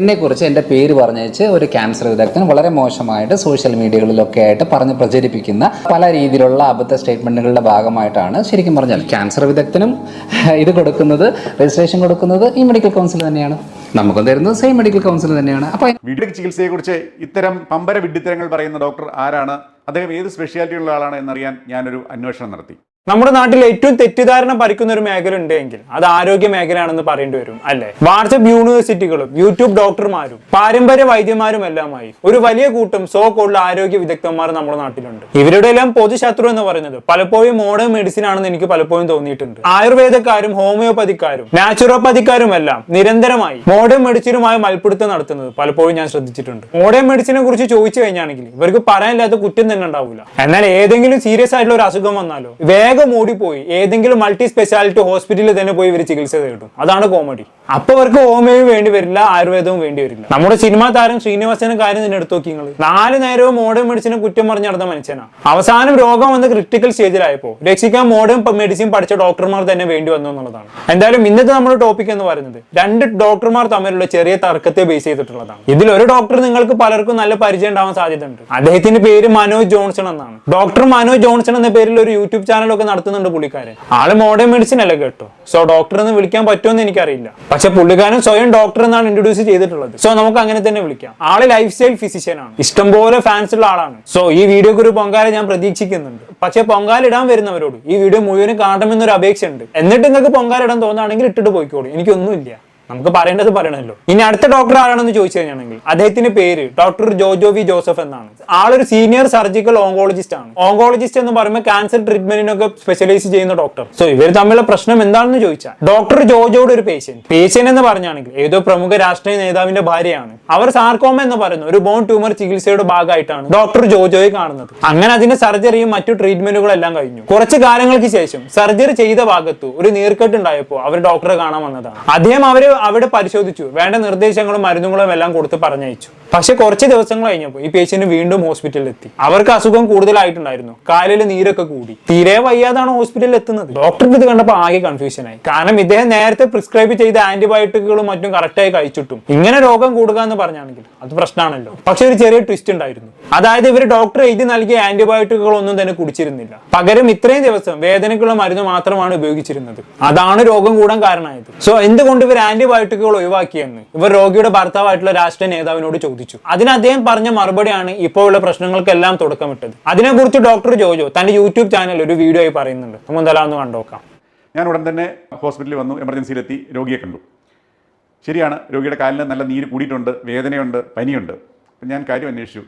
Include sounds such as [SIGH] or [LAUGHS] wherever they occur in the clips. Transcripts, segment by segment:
എന്നെക്കുറിച്ച് എന്റെ പേര് പറഞ്ഞേച്ച് ഒരു ക്യാൻസർ വിദഗ്ധൻ വളരെ മോശമായിട്ട് സോഷ്യൽ മീഡിയകളിലൊക്കെ ആയിട്ട് പറഞ്ഞ് പ്രചരിപ്പിക്കുന്ന പല രീതിയിലുള്ള അബദ്ധ സ്റ്റേറ്റ്മെന്റുകളുടെ ഭാഗമായിട്ടാണ് ശരിക്കും പറഞ്ഞാൽ ക്യാൻസർ വിദഗ്ധനും ഇത് കൊടുക്കുന്നത് രജിസ്ട്രേഷൻ കൊടുക്കുന്നത് ഈ മെഡിക്കൽ കൗൺസിൽ തന്നെയാണ്. നമുക്കും തരുന്നത് സെയിം മെഡിക്കൽ കൗൺസിൽ തന്നെയാണ്. അപ്പോൾ ചികിത്സയെ ചികിത്സയെക്കുറിച്ച് ഇത്തരം പമ്പര വിഡ്ഢിത്തരങ്ങൾ പറയുന്ന ഡോക്ടർ ആരാണ്? അദ്ദേഹം ഏത് സ്പെഷ്യാലിറ്റിയുള്ള ആളാണ് എന്നറിയാൻ ഞാനൊരു അന്വേഷണം നടത്തി. നമ്മുടെ നാട്ടിൽ ഏറ്റവും തെറ്റിദ്ധാരണ പരിക്കുന്ന ഒരു മേഖല ഉണ്ടെങ്കിൽ അത് ആരോഗ്യ മേഖലയാണെന്ന് പറയേണ്ടി വരും അല്ലെ? വാട്സപ്പ് യൂണിവേഴ്സിറ്റികളും യൂട്യൂബ് ഡോക്ടർമാരും പാരമ്പര്യ വൈദ്യന്മാരും എല്ലാമായി ഒരു വലിയ കൂട്ടം സോ കോൾഡ് ആരോഗ്യ വിദഗ്ധന്മാർ നമ്മുടെ നാട്ടിലുണ്ട്. ഇവരുടെ എല്ലാം പൊതുശത്രു എന്ന് പറയുന്നത് പലപ്പോഴും മോഡേൺ മെഡിസിൻ ആണെന്ന് എനിക്ക് പലപ്പോഴും തോന്നിയിട്ടുണ്ട്. ആയുർവേദക്കാരും ഹോമിയോപ്പതിക്കാരും നാച്ചുറോപ്പതിക്കാരും എല്ലാം നിരന്തരമായി മോഡേൺ മെഡിസിനുമായി മൽപ്പിടുത്തം നടത്തുന്നത് പലപ്പോഴും ഞാൻ ശ്രദ്ധിച്ചിട്ടുണ്ട്. മോഡേൺ മെഡിസിനെ കുറിച്ച് ചോദിച്ചു കഴിഞ്ഞാണെങ്കിൽ ഇവർക്ക് പറയാനില്ലാത്ത കുറ്റം തന്നെ ഉണ്ടാവില്ല എന്നാൽ ഏതെങ്കിലും സീരിയസ് ആയിട്ടുള്ള ഒരു അസുഖം വന്നാലോ ഓടിപ്പോയി ഏതെങ്കിലും മൾട്ടി സ്പെഷ്യാലിറ്റി ഹോസ്പിറ്റലിൽ തന്നെ പോയി ഇവർ ചികിത്സ തേടും. അതാണ് കോമഡി അപ്പൊ അവർക്ക് ഹോമിയോയും വേണ്ടി വരില്ല ആയുർവേദവും വേണ്ടി വരില്ല. നമ്മുടെ സിനിമാ താരം ശ്രീനിവാസന്റെ കാര്യം തന്നെ എടുത്തു നോക്കി നാല് നേരവും മോഡേൺ മെഡിസിനെ കുറ്റം പറഞ്ഞ് നടന്ന മനുഷ്യനാണ് അവസാനം രോഗം വന്ന് ക്രിട്ടിക്കൽ സ്റ്റേജിലായപ്പോ രക്ഷിക്കാൻ മോഡേൺ മെഡിസിൻ പഠിച്ച ഡോക്ടർമാർ തന്നെ വേണ്ടി വന്നു എന്നുള്ളതാണ്. എന്തായാലും ഇന്നത്തെ നമ്മുടെ ടോപ്പിക് എന്ന് പറയുന്നത് രണ്ട് ഡോക്ടർമാർ തമ്മിലുള്ള ചെറിയ തർക്കത്തെ ബേസ് ചെയ്തിട്ടുള്ളതാണ്. ഇതിൽ ഒരു ഡോക്ടർ നിങ്ങൾക്ക് പലർക്കും നല്ല പരിചയം ഉണ്ടാവാൻ സാധ്യതയുണ്ട്. അദ്ദേഹത്തിന്റെ പേര് മനോജ് ജോൺസൺ എന്നാണ്. ഡോക്ടർ മനോജ് ജോൺസൺ എന്ന പേരിൽ ഒരു യൂട്യൂബ് ചാനലൊക്കെ നടത്തുന്നുണ്ട് പുള്ളിക്കാരൻ. ആൾ മോഡേൺ മെഡിസിൻ അല്ല കേട്ടോ? സോ ഡോക്ടർ എന്ന് വിളിക്കാൻ പറ്റുമെന്ന് എനിക്കറിയില്ല. പക്ഷെ പുള്ളിക്കാരൻ സ്വയം ഡോക്ടർ എന്നാണ് ഇൻട്രൊഡ്യൂസ് ചെയ്തിട്ടുള്ളത്. സോ നമുക്ക് അങ്ങനെ തന്നെ വിളിക്കാം. ആൾ ലൈഫ് സ്റ്റൈൽ ഫിസിഷ്യൻ ആണ്. ഇഷ്ടംപോലെ ഫാൻസ് ഉള്ള ആളാണ്. സോ ഈ വീഡിയോക്ക് ഒരു പൊങ്കാല ഞാൻ പ്രതീക്ഷിക്കുന്നുണ്ട്. പക്ഷെ പൊങ്കാല ഇടാൻ വരുന്നവരോട് ഈ വീഡിയോ മുഴുവനും കാണണമെന്നൊരു അപേക്ഷ ഉണ്ട് എന്നിട്ട് നിങ്ങൾക്ക് പൊങ്കാല ഇടാൻ തോന്നുകയാണെങ്കിൽ ഇട്ടിട്ട് പോയിക്കോളൂ. എനിക്കൊന്നുമില്ല. നമുക്ക് പറയേണ്ടത് പറയണമല്ലോ. ഇനി അടുത്ത ഡോക്ടർ ആരാണെന്ന് ചോദിച്ചു കഴിഞ്ഞാണെങ്കിൽ അദ്ദേഹത്തിന്റെ പേര് ഡോക്ടർ ജോജോ വി ജോസഫ് എന്നാണ്. ആളൊരു സീനിയർ സർജിക്കൽ ഓങ്കോളജിസ്റ്റ് ആണ്. ഓങ്കോളജിസ്റ്റ് എന്ന് പറയുമ്പോൾ ക്യാൻസർ ട്രീറ്റ്മെന്റിനൊക്കെ സ്പെഷ്യലൈസ് ചെയ്യുന്ന ഡോക്ടർ സോ ഇവർ തമ്മിലുള്ള പ്രശ്നം എന്താണെന്ന് ചോദിച്ചാൽ ഡോക്ടർ ജോജോയുടെ ഒരു പേഷ്യന്റ് പേഷ്യന്റ് എന്ന് പറഞ്ഞാണെങ്കിൽ ഏതോ പ്രമുഖ രാഷ്ട്രീയ നേതാവിന്റെ ഭാര്യയാണ്. അവർ സാർക്കോമ എന്ന് പറയുന്ന ഒരു ബോൺ ട്യൂമർ ചികിത്സയുടെ ഭാഗമായിട്ടാണ് ഡോക്ടർ ജോജോയെ കാണുന്നത്. അങ്ങനെ അതിന്റെ സർജറിയും മറ്റു ട്രീറ്റ്മെന്റുകളും എല്ലാം കഴിഞ്ഞു. കുറച്ച് കാലങ്ങൾക്ക് ശേഷം സർജറി ചെയ്ത ഭാഗത്തു ഒരു നീർക്കെട്ട് ഉണ്ടായപ്പോൾ അവർ ഡോക്ടറെ കാണാൻ വന്നതാണ്. അദ്ദേഹം അവർ അവിടെ പരിശോധിച്ചു. വേണ്ട നിർദ്ദേശങ്ങളും മരുന്നുകളും എല്ലാം കൊടുത്ത് പറഞ്ഞയച്ചു. പക്ഷെ കുറച്ച് ദിവസങ്ങൾ കഴിഞ്ഞപ്പോൾ ഈ പേഷ്യന്റ് വീണ്ടും ഹോസ്പിറ്റലിൽ എത്തി. അവർക്ക് അസുഖം കൂടുതലായിട്ടുണ്ടായിരുന്നു. കാലിൽ നീരൊക്കെ കൂടി. തീരെ വയ്യാതാണ് ഹോസ്പിറ്റലിൽ എത്തുന്നത്. ഡോക്ടർക്ക് ഇത് കണ്ടപ്പോൾ ആകെ കൺഫ്യൂഷനായി കാരണം ഇദ്ദേഹം നേരത്തെ പ്രിസ്ക്രൈബ് ചെയ്ത ആന്റിബയോട്ടിക്കുകളും മറ്റും കറക്റ്റായി കഴിച്ചിട്ടും. ഇങ്ങനെ രോഗം കൂടുക എന്ന് പറഞ്ഞാണെങ്കിൽ അത് പ്രശ്നമാണല്ലോ. പക്ഷെ ഒരു ചെറിയ ട്വിസ്റ്റ് ഉണ്ടായിരുന്നു. അതായത് ഇവർ ഡോക്ടർ എഴുതി നൽകിയ ആന്റിബയോട്ടിക്കുകൾ ഒന്നും തന്നെ കുടിച്ചിരുന്നില്ല. പകരം ഇത്രയും ദിവസം വേദനയ്ക്കുള്ള മരുന്ന് മാത്രമാണ് ഉപയോഗിച്ചിരുന്നത്. അതാണ് രോഗം കൂടാൻ കാരണമായത്. സോ എന്തുകൊണ്ട് ഇവർ ആന്റിബയോട്ടിക്കുകൾ ഒഴിവാക്കിയെന്ന്? ഇവർ രോഗിയുടെ ഭർത്താവായിട്ടുള്ള രാഷ്ട്രീയ നേതാവിനോട് ചോദിച്ചു. അതിന് അദ്ദേഹം പറഞ്ഞ മറുപടിയാണ് ഇപ്പോഴുള്ള പ്രശ്നങ്ങൾക്കെല്ലാം തുടക്കമിട്ടത്. അതിനെക്കുറിച്ച് ഡോക്ടർ ജോജോ തന്റെ യൂട്യൂബ് ചാനൽ ഒരു വീഡിയോ ആയി പറയുന്നുണ്ട്. നമുക്ക് ഒന്ന് കണ്ടോക്കാം ഞാൻ ഉടൻ തന്നെ ഹോസ്പിറ്റലിൽ വന്നു എമർജൻസിയിലെത്തി രോഗിയെ കണ്ടു. ശരിയാണ് രോഗിയുടെ കാലിന് നല്ല നീര് കൂടിയിട്ടുണ്ട് വേദനയുണ്ട് പനിയുണ്ട്. അപ്പം ഞാൻ കാര്യം അന്വേഷിച്ചു.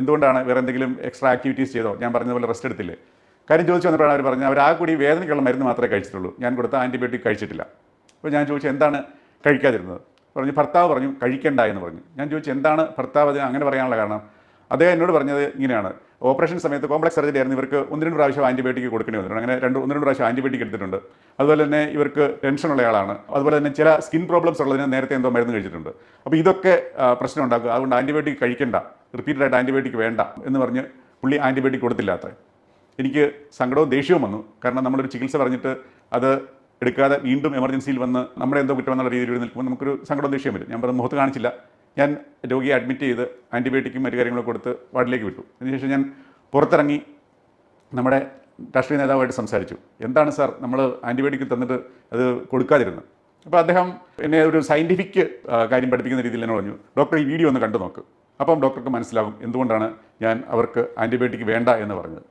എന്തുകൊണ്ടാണ് വേറെ എന്തെങ്കിലും എക്സ്ട്രാ ആക്ടിവിറ്റീസ് ചെയ്തോ? ഞാൻ പറഞ്ഞതുപോലെ റെസ്റ്റ് എടുത്തില്ലേ? കാര്യം ചോദിച്ചു വന്നപ്പോഴാണ് അവർ പറഞ്ഞത് അവർ ആ കൂടി വേദനയ്ക്കുള്ള മരുന്ന് മാത്രമേ കഴിച്ചിട്ടുള്ളൂ. ഞാൻ കൊടുത്ത ആന്റിബയോട്ടിക് കഴിച്ചിട്ടില്ല. അപ്പോൾ ഞാൻ ചോദിച്ചു എന്താണ് കഴിക്കാതിരുന്നത്? പറഞ്ഞു ഭർത്താവ് പറഞ്ഞു കഴിക്കണ്ട എന്ന് പറഞ്ഞു. ഞാൻ ചോദിച്ചു എന്താണ് ഭർത്താവ് അത് അങ്ങനെ പറയാനുള്ള കാരണം? അദ്ദേഹം എന്നോട് പറഞ്ഞത് ഇങ്ങനെയാണ്. ഓപ്പറേഷൻ സമയത്ത് കോംപ്ലക്സ് സർജറി ആയിരുന്നു. ഇവർക്ക് ഒന്ന് രണ്ട് പ്രാവശ്യം ആന്റിബയോട്ടിക് കൊടുക്കേണ്ടി വന്നിട്ടുണ്ട്. അങ്ങനെ രണ്ട് ഒന്ന് രണ്ട് പ്രാവശ്യം ആന്റിബയോട്ടിക് എടുത്തിട്ടുണ്ട്. അതുപോലെ തന്നെ ഇവർക്ക് ടെൻഷനുള്ള ആളാണ്. അതുപോലെ തന്നെ ചില സ്കിൻ പ്രോബ്ലംസ് ഉള്ളതിന് നേരത്തെ എന്തോ മരുന്ന് കഴിച്ചിട്ടുണ്ട്. അപ്പോൾ ഇതൊക്കെ പ്രശ്നം ഉണ്ടാക്കുക. അതുകൊണ്ട് ആന്റിബയോട്ടിക് കഴിക്കണ്ട. റിപ്പീറ്റഡ് ആന്റിബയോട്ടിക് വേണ്ട എന്ന് പറഞ്ഞ് പുള്ളി ആന്റിബയോട്ടിക് കൊടുത്തില്ലാത്ത എനിക്ക് സങ്കടവും ദേഷ്യവും വന്നു. കാരണം നമ്മളൊരു ചികിത്സ പറഞ്ഞിട്ട് അത് എടുക്കാതെ വീണ്ടും എമർജൻസിയിൽ വന്ന് നമ്മുടെ എന്തോ കുറ്റം എന്നുള്ള രീതിയിൽ നിൽക്കുമ്പോൾ നമുക്കൊരു സങ്കടവും ദേഷ്യം വരും. ഞാൻ പറഞ്ഞ മുഖത്ത് കാണിച്ചില്ല. ഞാൻ രോഗിയെ അഡ്മിറ്റ് ചെയ്ത് ആന്റിബയോട്ടിക്കും മറ്റു കാര്യങ്ങളൊക്കെ കൊടുത്ത് വാർഡിലേക്ക് വിട്ടു. അതിനുശേഷം ഞാൻ പുറത്തിറങ്ങി നമ്മുടെ രാഷ്ട്രീയ നേതാവായിട്ട് സംസാരിച്ചു. എന്താണ് സാർ നമ്മൾ ആന്റിബയോട്ടിക് തന്നിട്ട് അത് കൊടുക്കാതിരുന്നത്? അപ്പോൾ അദ്ദേഹം എന്നെ ഒരു സയന്റിഫിക് കാര്യം പഠിപ്പിക്കുന്ന രീതിയിൽ എന്നെ പറഞ്ഞു ഡോക്ടർ ഈ വീഡിയോ ഒന്ന് കണ്ടു നോക്ക്. അപ്പം ഡോക്ടർക്ക് മനസ്സിലാകും എന്തുകൊണ്ടാണ് ഞാൻ അവർക്ക് ആന്റിബയോട്ടിക് വേണ്ട എന്ന് പറഞ്ഞത്.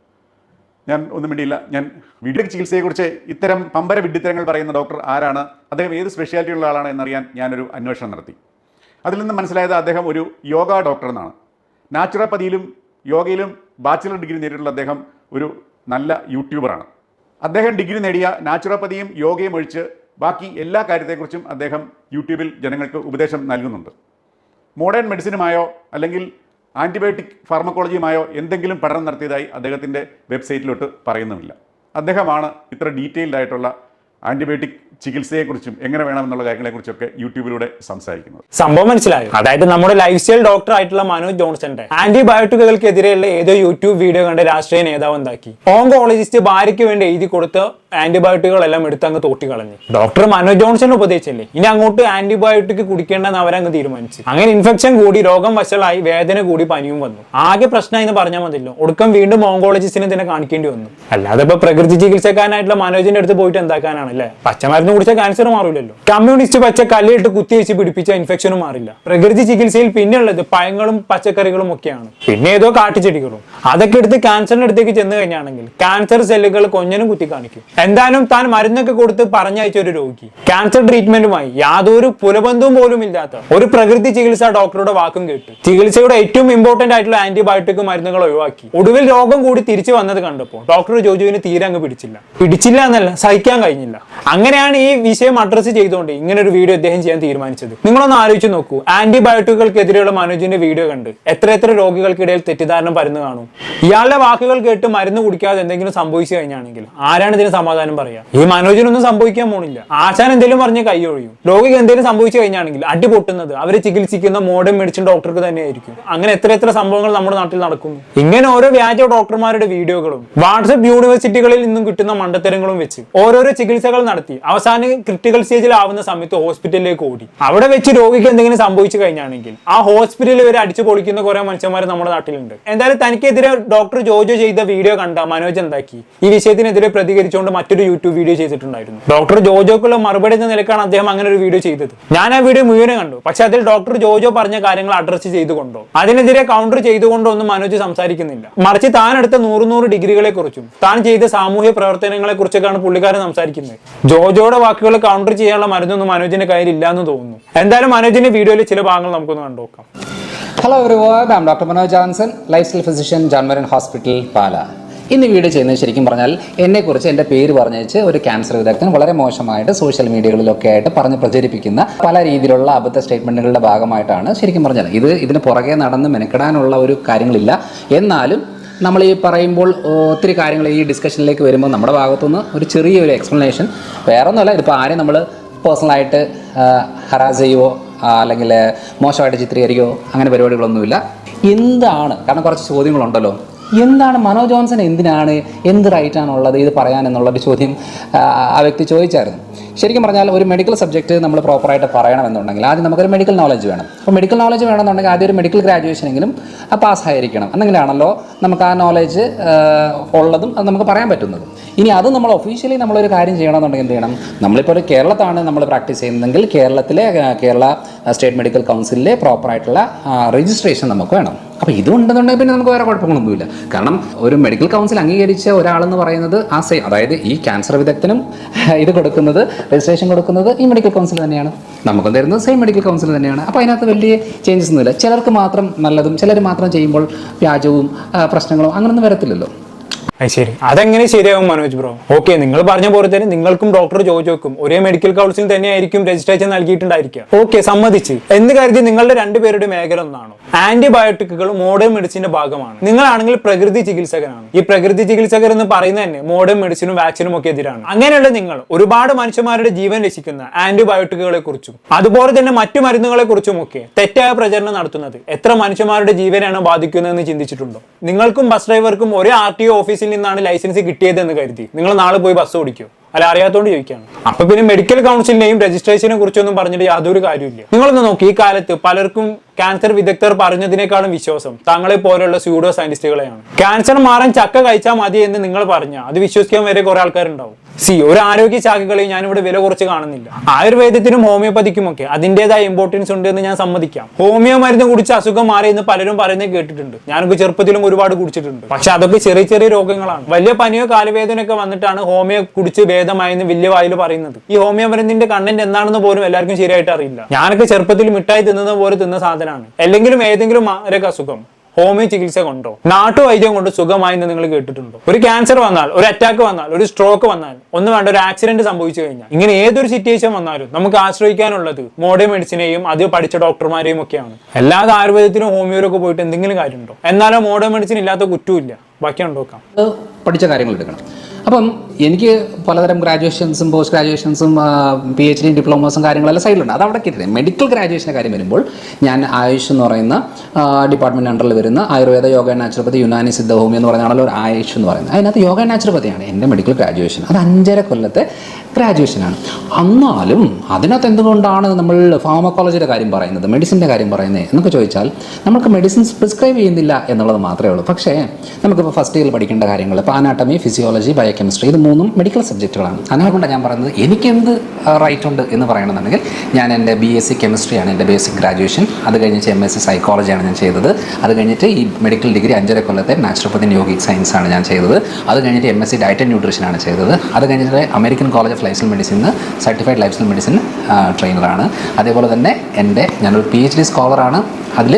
ഞാൻ ഒന്നും വേണ്ടിയില്ല ഞാൻ വീട്ടിലേക്ക് ചികിത്സയെക്കുറിച്ച് ഇത്തരം പമ്പര വിഡ്ഢിത്തരങ്ങൾ പറയുന്ന ഡോക്ടർ ആരാണ്? അദ്ദേഹം ഏത് സ്പെഷ്യാലിറ്റി ഉള്ള ആളാണ് എന്നറിയാൻ ഞാനൊരു അന്വേഷണം നടത്തി. അതിൽ നിന്ന് മനസ്സിലായത് അദ്ദേഹം ഒരു യോഗ ഡോക്ടർ എന്നാണ്. നാച്ചുറോപ്പതിയിലും യോഗയിലും ബാച്ചിലർ ഡിഗ്രി നേടിയിട്ടുള്ള അദ്ദേഹം ഒരു നല്ല യൂട്യൂബറാണ് അദ്ദേഹം ഡിഗ്രി നേടിയ നാച്ചുറോപ്പതിയും യോഗയും ഒഴിച്ച് ബാക്കി എല്ലാ കാര്യത്തെക്കുറിച്ചും അദ്ദേഹം യൂട്യൂബിൽ ജനങ്ങൾക്ക് ഉപദേശം നൽകുന്നുണ്ട്. മോഡേൺ മെഡിസിനുമായോ അല്ലെങ്കിൽ ആന്റിബയോട്ടിക് ഫാർമക്കോളജിയുമായോ എന്തെങ്കിലും പഠനം നടത്തിയതായി അദ്ദേഹത്തിന്റെ വെബ്സൈറ്റിലോട്ട് പറയുന്നുമില്ല. അദ്ദേഹമാണ് ഇത്ര ഡീറ്റെയിൽഡ് ആയിട്ടുള്ള ആന്റിബയോട്ടിക് ചികിത്സയെക്കുറിച്ചും എങ്ങനെ വേണമെന്നുള്ള കാര്യങ്ങളെക്കുറിച്ചൊക്കെ യൂട്യൂബിലൂടെ സംസാരിക്കുന്നത്. സംഭവം മനസ്സിലായോ? അതായത് നമ്മുടെ ലൈഫ് സ്റ്റൈൽ ഡോക്ടർ ആയിട്ടുള്ള മനോജ് ജോൺസന്റെ ആന്റിബയോട്ടിക്കുകൾക്കെതിരെയുള്ള ഏതോ യൂട്യൂബ് വീഡിയോ കണ്ട് രാഷ്ട്രീയ നേതാവ് എന്താക്കി? ഓങ്കോളജിസ്റ്റ് ഭാര്യയ്ക്ക് വേണ്ടി എഴുതി കൊടുത്ത ആന്റിബയോട്ടിക്കുകളെല്ലാം എടുത്ത് അങ്ങ് തോട്ടി കളഞ്ഞു. ഡോക്ടർ മനോജ് ജോൺസൺ ഉപദേശിച്ചല്ലേ? ഇനി അങ്ങോട്ട് ആന്റിബയോട്ടിക് കുടിക്കേണ്ടെന്ന് അവരങ്ങ് തീരുമാനിച്ചു. അങ്ങനെ ഇൻഫെക്ഷൻ കൂടി രോഗം വശലായി വേദന കൂടി പനിയും വന്നു. ആകെ പ്രശ്നം എന്ന് പറഞ്ഞാൽ മതിയല്ലോ. ഒടുക്കം വീണ്ടും ഓങ്കോളജിസ്റ്റിനെ തന്നെ കാണിക്കേണ്ടി വന്നു. അല്ലാതെ ഇപ്പൊ പ്രകൃതി ചികിത്സക്കാരനായിട്ടുള്ള മനോജിന്റെ അടുത്ത് പോയിട്ട് എന്താക്കാനാണ് അല്ലേ? പച്ചമരുന്ന് കുടിച്ച ക്യാൻസർ മാറില്ലല്ലോ കമ്മ്യൂണിസ്റ്റ് പച്ച കല്ലിട്ട് കുത്തിവെച്ച് പിടിപ്പിച്ച ഇൻഫെക്ഷനും മാറില്ല. പ്രകൃതി ചികിത്സയിൽ പിന്നെയുള്ളത് പഴങ്ങളും പച്ചക്കറികളും ഒക്കെയാണ്. പിന്നെ ഏതോ കാട്ടുചെടികളും. അതൊക്കെ എടുത്ത് ക്യാൻസറിന്റെ അടുത്തേക്ക് ചെന്ന് കഴിഞ്ഞാണെങ്കിൽ ക്യാൻസർ സെല്ലുകൾ കൊഞ്ഞനും കുത്തി കാണിക്കും. എന്തായാലും താൻ മരുന്നൊക്കെ കൊടുത്ത് പറഞ്ഞയച്ച ഒരു രോഗി. ക്യാൻസർ ട്രീറ്റ്മെന്റുമായി യാതൊരു പുലബന്ധവും പോലും ഇല്ലാത്ത ഒരു പ്രകൃതി ചികിത്സാ ഡോക്ടറുടെ വാക്കും കേട്ട് ചികിത്സയുടെ ഏറ്റവും ഇമ്പോർട്ടന്റ് ആയിട്ടുള്ള ആന്റിബയോട്ടിക് മരുന്നുകൾ ഒഴിവാക്കി. ഒടുവിൽ രോഗം കൂടി തിരിച്ചു വന്നത് കണ്ടപ്പോൾ ഡോക്ടർ ജോജുവിന് തീരെ അങ്ങ് പിടിച്ചില്ല. പിടിച്ചില്ല എന്നല്ല സഹിക്കാൻ കഴിഞ്ഞില്ല. അങ്ങനെയാണ് ഈ വിഷയം അഡ്രസ്സ് ചെയ്തുകൊണ്ട് ഇങ്ങനെ ഒരു വീഡിയോ അദ്ദേഹം ചെയ്യാൻ തീരുമാനിച്ചത്. നിങ്ങളൊന്ന് ആലോചിച്ച് നോക്കൂ. ആന്റിബയോട്ടിക്കുകൾക്കെതിരെയുള്ള മനോജിന്റെ വീഡിയോ കണ്ട് എത്ര എത്ര രോഗികൾക്കിടയിൽ തെറ്റിദ്ധാരണ പരന്നു കാണും. ഇയാളുടെ വാക്കുകൾ കേട്ട് മരുന്ന് കുടിക്കാതെ എന്തെങ്കിലും സംഭവിച്ചു കഴിഞ്ഞാണെങ്കിൽ ആരാണ് ഇതിന് സമാധാനം പറയുക ഈ മനോജിനൊന്നും സംഭവിക്കാൻ പോണില്ല. ആശാൻ എന്തെങ്കിലും പറഞ്ഞ് കൈ ഒഴിയും. രോഗിക്ക് എന്തെങ്കിലും സംഭവിച്ചു കഴിഞ്ഞാണെങ്കിൽ അടി പൊട്ടുന്നത് അവരെ ചികിത്സിക്കുന്ന മോഡേൺ മെഡിസിൻ ഡോക്ടർക്ക് തന്നെയായിരിക്കും. അങ്ങനെ എത്ര എത്ര സംഭവങ്ങൾ നമ്മുടെ നാട്ടിൽ നടക്കുന്നു. ഇങ്ങനെ ഓരോ വ്യാജ ഡോക്ടർമാരുടെ വീഡിയോകളും വാട്സപ്പ് യൂണിവേഴ്സിറ്റികളിൽ നിന്നും കിട്ടുന്ന മണ്ടത്തരങ്ങളും വെച്ച് ഓരോരോ ചികിത്സകൾ നടത്തി അവസാനം ക്രിട്ടിക്കൽ സ്റ്റേജിലാവുന്ന സമയത്ത് ഹോസ്പിറ്റലിലേക്ക് ഓടി. അവിടെ വെച്ച് രോഗിക്ക് എന്തെങ്കിലും സംഭവിച്ചു കഴിഞ്ഞാണെങ്കിൽ ആ ഹോസ്പിറ്റലിൽ വരെ അടിച്ചു പൊളിക്കുന്ന കുറെ മനുഷ്യന്മാർ നമ്മുടെ നാട്ടിലുണ്ട്. എന്തായാലും തനിക്കെതിരെ ഡോക്ടർ ജോജോ ചെയ്ത വീഡിയോ കണ്ട മനോജ് എന്താക്കി? ഈ വിഷയത്തിനെതിരെ പ്രതികരിച്ചുകൊണ്ട് മറ്റൊരു യൂട്യൂബ് വീഡിയോ ചെയ്തിട്ടുണ്ടായിരുന്നു. ഡോക്ടർ ജോജോക്കുള്ള മറുപടി എന്ന നിലക്കാണ് അദ്ദേഹം അങ്ങനെ ഒരു വീഡിയോ ചെയ്തത്. ഞാൻ ആ വീഡിയോ മുഴുവനും കണ്ടു. പക്ഷെ അതിൽ ഡോക്ടർ ജോജോ പറഞ്ഞ കാര്യങ്ങൾ അഡ്രസ്സ് ചെയ്തുകൊണ്ടോ? അതിനെതിരെ കൗണ്ടർ ചെയ്തുകൊണ്ടോ ഒന്നും മനോജ് സംസാരിക്കുന്നില്ല. മറിച്ച് താൻ എടുത്ത നൂറ് നൂറ് ഡിഗ്രികളെ കുറിച്ചും താൻ ചെയ്ത സാമൂഹ്യ പ്രവർത്തനങ്ങളെ കുറിച്ചൊക്കെയാണ് പുള്ളിക്കാരൻ സംസാരിക്കുന്നത്. ജോജോയുടെ വാക്കുകൾ കൗണ്ടർ ചെയ്യാനുള്ള മരുന്നൊന്നും മനോജിന്റെ കയ്യിൽ ഇല്ലാന്ന് തോന്നുന്നു. എന്തായാലും മനോജിന്റെ വീഡിയോയിൽ ചില ഭാഗങ്ങൾ നമുക്കൊന്ന് കണ്ടുനോക്കാം ഹലോ ഒരു I'm doctor Manoj Johnson lifestyle physician ജാൻമരൻ hospital Pala ഇന്ന് വീഡിയോ ചെയ്യുന്നത് ശരിക്കും പറഞ്ഞാൽ എന്നെക്കുറിച്ച് എന്റെ പേര് പറഞ്ഞേച്ച് ഒരു ക്യാൻസർ വിദഗ്ധൻ വളരെ മോശമായിട്ട് സോഷ്യൽ മീഡിയകളിലൊക്കെ ആയിട്ട് പറഞ്ഞ് പ്രചരിപ്പിക്കുന്ന പല രീതിയിലുള്ള അബദ്ധ സ്റ്റേറ്റ്മെന്റുകളുടെ ഭാഗമായിട്ടാണ് ശരിക്കും പറഞ്ഞാൽ ഇത് ഇതിന് പുറകെ നടന്ന് മെനക്കെടാനുള്ള ഒരു കാര്യങ്ങളില്ല. എന്നാലും നമ്മൾ ഈ പറയുമ്പോൾ ഒത്തിരി കാര്യങ്ങൾ ഈ ഡിസ്കഷനിലേക്ക് വരുമ്പോൾ നമ്മുടെ ഭാഗത്തുനിന്ന് ഒരു ചെറിയൊരു എക്സ്പ്ലനേഷൻ വേറെ ഒന്നുമല്ല ഇതിപ്പോൾ ആരെയും നമ്മൾ പേഴ്സണലായിട്ട് ഹറാസ് ചെയ്യുവോ അല്ലെങ്കിൽ മോശമായിട്ട് ചിത്രീകരിക്കുകയോ അങ്ങനെ പരിപാടികളൊന്നുമില്ല. എന്താണ്? കാരണം കുറച്ച് ചോദ്യങ്ങളുണ്ടല്ലോ. എന്താണ് മനോ ജോൺസൺ എന്തിനാണ് എന്ത് റൈറ്റാണുള്ളത് ഇത് പറയാൻ എന്നുള്ളൊരു ചോദ്യം ആ, വ്യക്തി ചോദിച്ചായിരുന്നു. ശരിക്കും പറഞ്ഞാൽ ഒരു മെഡിക്കൽ സബ്ജക്റ്റ് നമ്മൾ പ്രോപ്പറായിട്ട് പറയണമെന്നുണ്ടെങ്കിൽ ആദ്യം നമുക്കൊരു മെഡിക്കൽ നോളജ് വേണം. അപ്പോൾ മെഡിക്കൽ നോളജ് വേണമെന്നുണ്ടെങ്കിൽ ആദ്യം ഒരു മെഡിക്കൽ ഗ്രാജുവേഷനെങ്കിലും പാസ്സായിരിക്കണം എന്നെങ്കിലാണല്ലോ നമുക്ക് ആ നോളജ് ഉള്ളതും അത് നമുക്ക് പറയാൻ പറ്റുന്നതും. ഇനി അത് നമ്മൾ ഒഫീഷ്യലി നമ്മളൊരു കാര്യം ചെയ്യണമെന്നുണ്ടെങ്കിൽ എന്ത് ചെയ്യണം? നമ്മളിപ്പോൾ ഒരു കേരളത്താണ് നമ്മൾ പ്രാക്ടീസ് ചെയ്യുന്നതെങ്കിൽ കേരളത്തിലെ കേരള സ്റ്റേറ്റ് മെഡിക്കൽ കൗൺസിലിലെ പ്രോപ്പറായിട്ടുള്ള രജിസ്ട്രേഷൻ നമുക്ക് വേണം. അപ്പോൾ ഇതുണ്ടെന്നുണ്ടെങ്കിൽ പിന്നെ നമുക്ക് വേറെ കുഴപ്പങ്ങളൊന്നുമില്ല. കാരണം ഒരു മെഡിക്കൽ കൗൺസിൽ അംഗീകരിച്ച ഒരാളെന്ന് പറയുന്നത് ആ സെയിം അതായത് ഈ ക്യാൻസർ വിദഗ്ധനും [LAUGHS] ഇത് കൊടുക്കുന്നത് രജിസ്ട്രേഷൻ കൊടുക്കുന്നത് ഈ മെഡിക്കൽ കൗൺസിൽ തന്നെയാണ്. നമുക്കും തരുന്നത് സെയിം മെഡിക്കൽ കൗൺസിൽ തന്നെയാണ്. അപ്പോൾ അതിനകത്ത് വലിയ ചേഞ്ചസ് ഒന്നുമില്ല. ചിലർക്ക് മാത്രം നല്ലതും ചിലർ മാത്രം ചെയ്യുമ്പോൾ വ്യാജവും പ്രശ്നങ്ങളും അങ്ങനെയൊന്നും വരത്തില്ലല്ലോ. ശരി. അതെങ്ങനെ ശരിയാവും മനോജ് ബ്രോ? ഓക്കെ നിങ്ങൾ പറഞ്ഞ പോലെ തന്നെ നിങ്ങൾക്കും ഡോക്ടർ ജോജോക്കും ഒരേ മെഡിക്കൽ കൗൺസിൽ തന്നെയായിരിക്കും രജിസ്ട്രേഷൻ നൽകിയിട്ടുണ്ടായിരിക്കുക. ഓക്കെ സമ്മതിച്ച്. എന്ന് കരുതി നിങ്ങളുടെ രണ്ടുപേരുടെ മേഖല ഒന്നാണോ. ആന്റിബയോട്ടിക്കുകൾ മോഡേൺ മെഡിസിന്റെ ഭാഗമാണ്. നിങ്ങളാണെങ്കിൽ പ്രകൃതി ചികിത്സകനാണ്. ഈ പ്രകൃതി ചികിത്സകർ എന്ന് പറയുന്നത് തന്നെ മോഡേൺ മെഡിസിനും വാക്സിനും ഒക്കെ എതിരാണ്. അങ്ങനെയുള്ള നിങ്ങൾ ഒരുപാട് മനുഷ്യന്മാരുടെ ജീവൻ രക്ഷിക്കുന്ന ആന്റിബയോട്ടിക്കുകളെ കുറിച്ചും അതുപോലെ തന്നെ മറ്റു മരുന്നുകളെ കുറിച്ചും ഒക്കെ തെറ്റായ പ്രചരണം നടത്തുന്നത് എത്ര മനുഷ്യന്മാരുടെ ജീവനാണ് ബാധിക്കുന്നതെന്ന് ചിന്തിച്ചിട്ടുണ്ടോ? നിങ്ങൾക്കും ബസ് ഡ്രൈവർക്കും ഒരേ ആർ ടി ഒ ഓഫീസിൽ നിന്നാണ് ലൈസൻസ് കിട്ടിയതെന്ന് കരുതി. നിങ്ങൾ നാളെ പോയി ബസ് ഓടിക്കും. അല്ല അറിയാത്തോണ്ട് ചോദിക്കാണ്. അപ്പൊ പിന്നെ മെഡിക്കൽ കൗൺസിലിനെയും രജിസ്ട്രേഷനെ കുറിച്ചൊന്നും പറഞ്ഞിട്ട് യാതൊരു കാര്യമില്ല നിങ്ങളൊന്ന് നോക്കി ഈ കാലത്ത് പലർക്കും ക്യാൻസർ വിദഗ്ധർ പറഞ്ഞതിനേക്കാളും വിശ്വാസം തങ്ങളെ പോലെയുള്ള സ്യൂഡോ സയന്റിസ്റ്റുകളെയാണ് ക്യാൻസർ മാറാൻ ചക്ക കഴിച്ചാൽ മതി എന്ന് നിങ്ങൾ പറഞ്ഞ. അത് വിശ്വസിക്കാൻ വരെ കുറെ ആൾക്കാരുണ്ടാവും. സി ഒരു ആരോഗ്യ ശാഖകളെ ഞാനിവിടെ വില കുറച്ച് കാണുന്നില്ല. ആയുർവേദത്തിനും ഹോമിയോപ്പതിക്കും ഒക്കെ അതിന്റെതായ ഇമ്പോർട്ടൻസ് ഉണ്ട് എന്ന് ഞാൻ സമ്മതിക്കാം. ഹോമിയോ മരുന്ന് കുടിച്ച് അസുഖം മാറി എന്ന് പലരും പറയുന്നത് കേട്ടിട്ടുണ്ട്. ഞാനൊക്കെ ചെറുപ്പത്തിലും ഒരുപാട് കുടിച്ചിട്ടുണ്ട്. പക്ഷെ അതൊക്കെ ചെറിയ ചെറിയ രോഗങ്ങളാണ്. വലിയ പനിയോ കാലുവേദനയൊക്കെ വന്നിട്ടാണ് ഹോമിയോ കുടിച്ച് ഭേദമായെന്ന് വലിയ വായിൽ പറയുന്നത്. ഈ ഹോമിയോ മരുന്നിന്റെ കണ്ടന്റ് എന്താണെന്ന് പോലും എല്ലാവർക്കും ശരിയായിട്ട് അറിയില്ല. ഞാനൊക്കെ ചെറുപ്പത്തിൽ മിഠായി തിന്നുന്ന പോലെ തിന്ന സാധനമാണ് അല്ലെങ്കിലും ഏതെങ്കിലും മാരക അസുഖം ഹോമിയോ ചികിത്സ കൊണ്ടോ നാട്ടുവൈദ്യം കൊണ്ട് സുഖമായി എന്ന് നിങ്ങൾ കേട്ടിട്ടുണ്ടോ? ഒരു ക്യാൻസർ വന്നാൽ ഒരു അറ്റാക്ക് വന്നാൽ ഒരു സ്ട്രോക്ക് വന്നാൽ ഒന്ന് വേണ്ട ഒരു ആക്സിഡന്റ് സംഭവിച്ചു കഴിഞ്ഞാൽ ഇങ്ങനെ ഏതൊരു സിറ്റുവേഷൻ വന്നാലും നമുക്ക് ആശ്രയിക്കാനുള്ളത് മോഡേൺ മെഡിസിനെയും അത് പഠിച്ച ഡോക്ടർമാരെയും ഒക്കെയാണ്. എല്ലാ ആയുർവേദത്തിനും ഹോമിയോയിലൊക്കെ പോയിട്ട് എന്തെങ്കിലും കാര്യമുണ്ടോ? എന്നാലോ മോഡേൺ മെഡിസിൻ ഇല്ലാത്ത കുറ്റമില്ല ബാക്കി ഉണ്ടോക്കാം പഠിച്ച കാര്യങ്ങൾ എടുക്കണം. അപ്പം എനിക്ക് പലതരം ഗ്രാജുവേഷൻസും പോസ്റ്റ് ഗ്രാജുവേഷൻസും പി എച്ച് ഡി ഡിപ്ലോമസും കാര്യങ്ങളെല്ലാം സൈഡിലുണ്ട്. അത് അവിടെ കിട്ടില്ല. മെഡിക്കൽ ഗ്രാജുവേഷന്റെ കാര്യം വരുമ്പോൾ ഞാൻ ആയുഷ് എന്ന് പറയുന്ന ഡിപ്പാർട്ട്മെന്റ് അണ്ടറിൽ വരുന്ന ആയുർവേദ യോഗ ആൻഡ് നാച്ചുറോപ്പതി യുനാനി സിദ്ധഭൂമി എന്ന് പറയുന്നതാണല്ലോ ഒരു ആയുഷ് എന്ന് പറയുന്നത്. അതിനകത്ത് യോഗ നാച്ചുറോപ്പതിയാണ് എന്റെ മെഡിക്കൽ ഗ്രാജുവേഷൻ അത് അഞ്ചര കൊല്ലത്തെ ഗ്രാജുവേഷനാണ് എന്നാലും അതിനകത്ത് എന്തുകൊണ്ടാണ് നമ്മൾ ഫാർമക്കോളജിയുടെ കാര്യം പറയുന്നത് മെഡിസിന്റെ കാര്യം പറയുന്നത് എന്നൊക്കെ ചോദിച്ചാൽ നമുക്ക് മെഡിസിൻസ് പ്രിസ്ക്രൈബ് ചെയ്യുന്നില്ല എന്നുള്ളത് മാത്രമേ ഉള്ളൂ. പക്ഷേ നമുക്കിപ്പോൾ ഫസ്റ്റ് ഇയറിൽ പഠിക്കേണ്ട കാര്യങ്ങൾ ഇപ്പോൾ അനാട്ടമി ഫിസിയോളജി ബയോകെമിസ്ട്രി ഇത് മൂന്നും മെഡിക്കൽ സബ്ജക്റ്റുകളാണ് അതിനെക്കൊണ്ട് ഞാൻ പറയുന്നത് എനിക്കെന്ത് റൈറ്റ് ഉണ്ട് എന്ന് പറയണമെന്നുണ്ടെങ്കിൽ ഞാൻ എന്റെ ബി എസ് സി കെമിസ്ട്രിയാണ് എന്റെ ബേസിക് ഗ്രാജുവേഷൻ അത് കഴിഞ്ഞിട്ട് എം എസ് സി സൈക്കോളജിയാണ് ഞാൻ ചെയ്തത്. അത് കഴിഞ്ഞിട്ട് ഈ മെഡിക്കൽ ഡിഗ്രി അഞ്ചര കൊല്ലത്തെ നാച്ചുറോപ്പതി യോഗിക് സയൻസ് ആണ് ഞാൻ ചെയ്തത്. അത് കഴിഞ്ഞിട്ട് M S C diet and ന്യൂട്രീഷനാണ് ചെയ്തത്. അത് കഴിഞ്ഞിട്ട് American college of lifestyle medicine certified lifestyle medicine ട്രെയിനറാണ് അതേപോലെ തന്നെ എന്റെ ഞാനൊരു പി എച്ച് ഡി സ്കോളറാണ് അതിൽ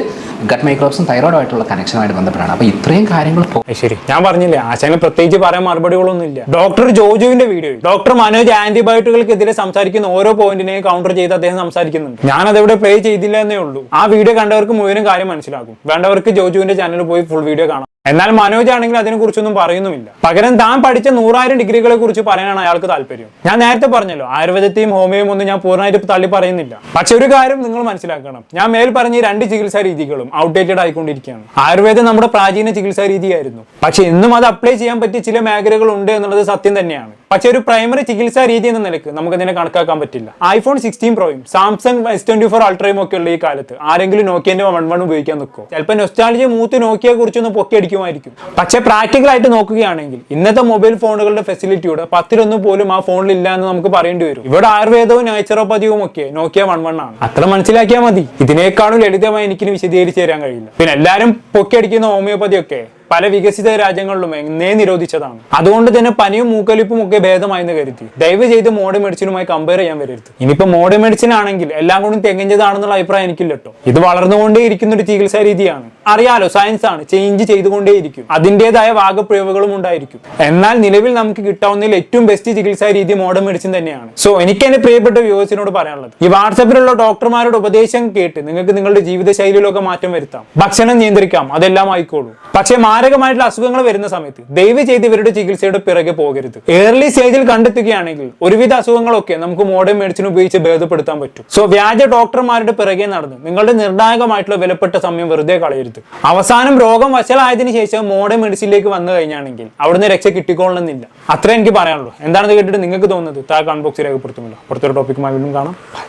ഗട്ട് മൈക്രോബ്സും തൈറോയിഡുമായിട്ടുള്ള കണക്ഷനുമായിട്ട് ബന്ധപ്പെട്ടാണ് അപ്പോൾ ഇത്രയും കാര്യങ്ങൾ ശരി ഞാൻ പറഞ്ഞില്ലേ ആശാനെ പ്രത്യേകിച്ച് പറയാൻ മറുപടികളൊന്നും ഇല്ല ഡോക്ടർ ജോജുവിന്റെ വീഡിയോയിൽ ഡോക്ടർ മനോജ് ആന്റിബയോട്ടിക്കുകൾക്കെതിരെ സംസാരിക്കുന്ന ഓരോ പോയിന്റിനെയും കൗണ്ടർ ചെയ്ത് അദ്ദേഹം സംസാരിക്കുന്നുണ്ട്. ഞാൻ അതെവിടെ പ്ലേ ചെയ്തില്ല എന്നേ ഉള്ളൂ. ആ വീഡിയോ കണ്ടവർക്ക് മുഴുവനും കാര്യം മനസ്സിലാകും. വേണ്ടവർക്ക് ജോജുവിന്റെ ചാനൽ പോയി ഫുൾ വീഡിയോ കാണാം. എന്നാൽ മനോജ് ആണെങ്കിൽ അതിനെക്കുറിച്ചൊന്നും പറയുന്നുമില്ല. പകരം താൻ പഠിച്ച നൂറായിരം ഡിഗ്രികളെ കുറിച്ച് പറയാനാണ് അയാൾക്ക് താല്പര്യം. ഞാൻ നേരത്തെ പറഞ്ഞല്ലോ ആയുർവേദത്തെയും ഹോമിയോയും ഒന്നും ഞാൻ പൂർണമായിട്ട് തള്ളി പറയുന്നില്ല. പക്ഷെ ഒരു കാര്യം നിങ്ങൾ മനസ്സിലാക്കണം. ഞാൻ മേൽ പറഞ്ഞ രണ്ട് ചികിത്സാ രീതികളും ഔട്ട്ഡേറ്റഡ് ആയിക്കൊണ്ടിരിക്കുകയാണ്. ആയുർവേദം നമ്മുടെ പ്രാചീന ചികിത്സാ രീതിയായിരുന്നു. പക്ഷെ ഇന്നും അത് അപ്ലൈ ചെയ്യാൻ പറ്റിയ ചില മേഖലകൾ ഉണ്ട് എന്നുള്ളത് സത്യം തന്നെയാണ്. പക്ഷെ ഒരു പ്രൈമറി ചികിത്സാ രീതി എന്ന നിലയ്ക്ക് നമുക്ക് ഇതിനെ കണക്കാക്കാൻ പറ്റില്ല. ഐഫോൺ സിക്സ്റ്റീൻ പ്രോയും സാംസങ് എസ് ട്വന്റി ഫോർ അൾട്രയും ഒക്കെ ഉള്ള ഈ കാലത്ത് ആരെങ്കിലും നോക്കിയന്റെ വൺ വൺ ഉപയോഗിക്കാൻ നിൽക്കും ചിലപ്പോൾ നൊസ്റ്റാലിജി മൂത്ത് നോക്കിയെ കുറിച്ചൊന്ന് പൊക്കി അടിക്കുമായിരിക്കും പക്ഷേ പ്രാക്ടിക്കൽ ആയിട്ട് നോക്കുകയാണെങ്കിൽ ഇന്നത്തെ മൊബൈൽ ഫോണുകളുടെ ഫെസിലിറ്റിയുടെ പത്തിലൊന്ന് പോലും ആ ഫോണിൽ ഇല്ല എന്ന് നമുക്ക് പറയേണ്ടി വരും. ഇവിടെ ആയുർവേദവും നാച്ചുറോപ്പതിയും ഒക്കെ നോക്കിയ വൺ വൺ ആണ്. അത്ര മനസ്സിലാക്കിയാൽ മതി. ഇതിനേക്കാളും ലളിതമായി എനിക്ക് വിശദീകരിച്ച് തരാൻ കഴിയില്ല. പിന്നെ എല്ലാവരും പൊക്കി അടിക്കുന്ന ഹോമിയോപ്പതി ഒക്കെ പല വികസിത രാജ്യങ്ങളിലും എന്നേ നിരോധിച്ചതാണ്. അതുകൊണ്ട് തന്നെ പനിയും മൂക്കലിപ്പും ഒക്കെ ഭേദമായെന്ന് കരുതി. ദയവ് ചെയ്ത് മോഡേൺ മെഡിസിനുമായി കമ്പയർ ചെയ്യാൻ വരരുത്. ഇനിയിപ്പോ മോഡേൺ മെഡിസിൻ ആണെങ്കിൽ എല്ലാം കൊണ്ടും തികഞ്ഞതാണെന്നുള്ള അഭിപ്രായം എനിക്കില്ല കേട്ടോ. ഇത് വളർന്നുകൊണ്ടേ ഇരിക്കുന്ന ഒരു ചികിത്സാ രീതിയാണ്. അറിയാലോ സയൻസ് ആണ്. ചേഞ്ച് ചെയ്തുകൊണ്ടേയിരിക്കും. അതിന്റെതായ വാഗപ്രയോഗങ്ങളും ഉണ്ടായിരിക്കും. എന്നാൽ നിലവിൽ നമുക്ക് കിട്ടാവുന്നതിൽ ഏറ്റവും ബെസ്റ്റ് ചികിത്സാ രീതി മോഡേൺ മെഡിസിൻ തന്നെയാണ്. സോ എനിക്ക് എന്റെ പ്രിയപ്പെട്ട വ്യൂവേഴ്സിനോട് പറയാനുള്ളത്. ഈ വാട്സാപ്പിലുള്ള ഡോക്ടർമാരുടെ ഉപദേശം കേട്ട് നിങ്ങൾക്ക് നിങ്ങളുടെ ജീവിതശൈലിയിലൊക്കെ മാറ്റം വരുത്താം. ഭക്ഷണം നിയന്ത്രിക്കാം. അതെല്ലാം ആയിക്കോളൂ. പക്ഷേ മാരകമായിട്ടുള്ള അസുഖങ്ങൾ വരുന്ന സമയത്ത് ദയവ് ചെയ്ത് ഇവരുടെ ചികിത്സയുടെ പിറകെ പോകരുത്. ഏർലി സ്റ്റേജിൽ കണ്ടെത്തുകയാണെങ്കിൽ ഒരുവിധ അസുഖങ്ങളൊക്കെ നമുക്ക് മോഡേൺ മെഡിസിൻ ഉപയോഗിച്ച് ഭേദപ്പെടുത്താൻ പറ്റും. സോ വ്യാജ ഡോക്ടർമാരുടെ പിറകെ നടന്ന് നിങ്ങളുടെ നിർണായകമായിട്ടുള്ള വിലപ്പെട്ട സമയം വെറുതെ കളയരുത്. അവസാനം രോഗം വശലായതിനു ശേഷം മോഡേൺ മെഡിസിനിലേക്ക് വന്നു കഴിഞ്ഞാണെങ്കിൽ അവിടുന്ന് രക്ഷ കിട്ടിക്കൊള്ളണമെന്നില്ല. അത്രേ എനിക്ക് പറയാനുള്ളൂ. എന്താണെന്ന് കേട്ടിട്ട് നിങ്ങൾക്ക് തോന്നുന്നത്? താഴെ കൺബോക്സ് രേഖപ്പെടുത്തുമല്ലോ. അടുത്തൊരു ടോപ്പിക്കുമായി വീണ്ടും കാണാം.